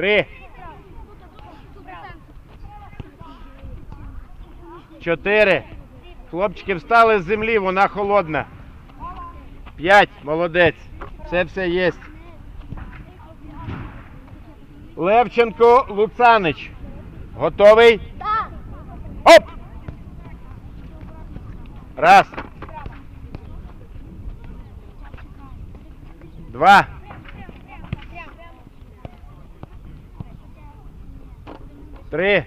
Три. Чотири. Хлопчики встали з землі, вона холодна. П'ять. Молодець. Все все є. Левченко Луцанич. Готовий? Так. Оп! Раз. Два. Три.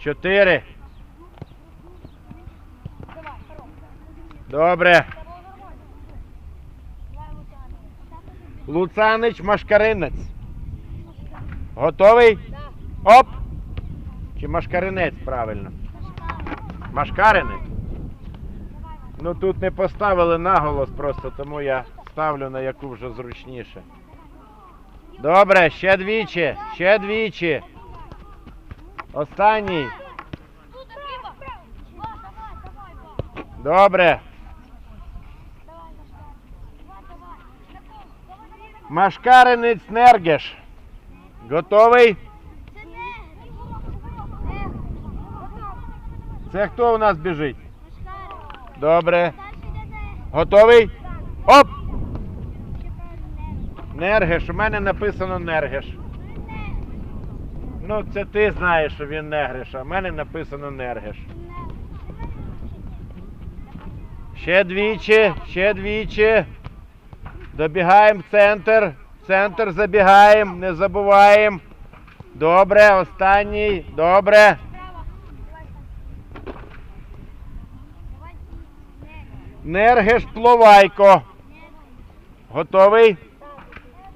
Чотири. Добре. Луцанич Машкаринець. Готовий? Оп! Чи машкаринець правильно? Машкаринець? Ну тут не поставили наголос просто, тому я ставлю на яку вже зручніше. Добре, ще двічі, ще двічі. Останній. Добре. Машкаринець Нергеш. Готовий? Це хто у нас біжить? Добре. Готовий? Оп! Нергеш. У мене написано Нергеш. Ну, це ти знаєш, що він Негреш, а в мене написано Нергеш. Ще двічі, ще двічі. Добігаємо в центр. В центр забігаємо, не забуваємо. Добре, останній. Добре. Нергеш Пловайко. Готовий?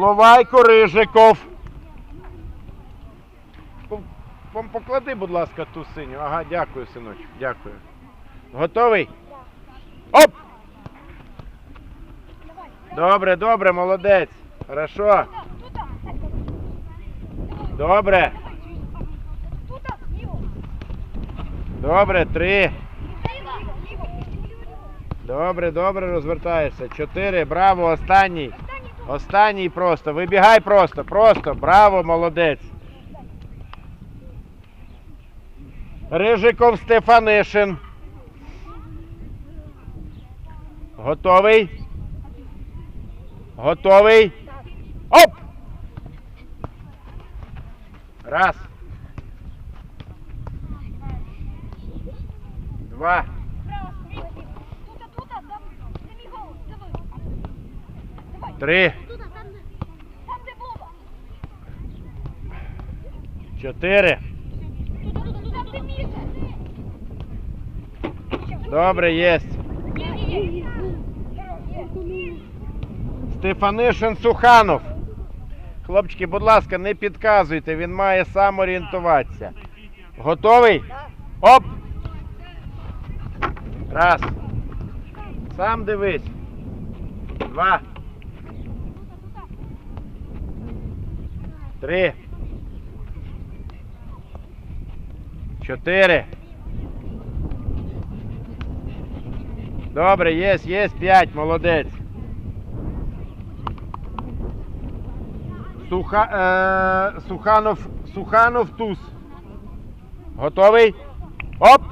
Пловайко Рижиков. По- по- Поклади, будь ласка, ту синю. Ага, дякую, синочку. Дякую. Готовий? Оп! Добре, добре, молодець. Хорошо. Добре. Добре, три. Добре, добре, розвертаєшся. Чотири. Браво, останній. Останній просто. Вибігай просто. Просто. Браво, молодець. Рижиков Стефанишин. Готовий? Готовий? Оп! Раз. Два. Три. Чотири. Добре, єсть. Стефанишин Суханов. Хлопчики, будь ласка, не підказуйте, він має сам орієнтуватися. Готовий? Оп! Раз. Сам дивись. Два. Три. Чотири. Добре, єсть, єсть, п'ять, молодець. Суха, е, Суханов, Суханов Туз. Готовий? Оп!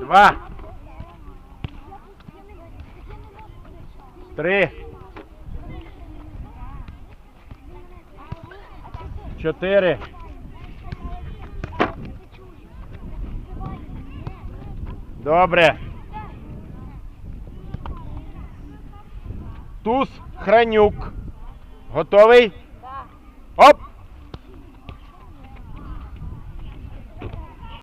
Два. Три. Чотири. Добре. Туз Хранюк. Готовий? Оп!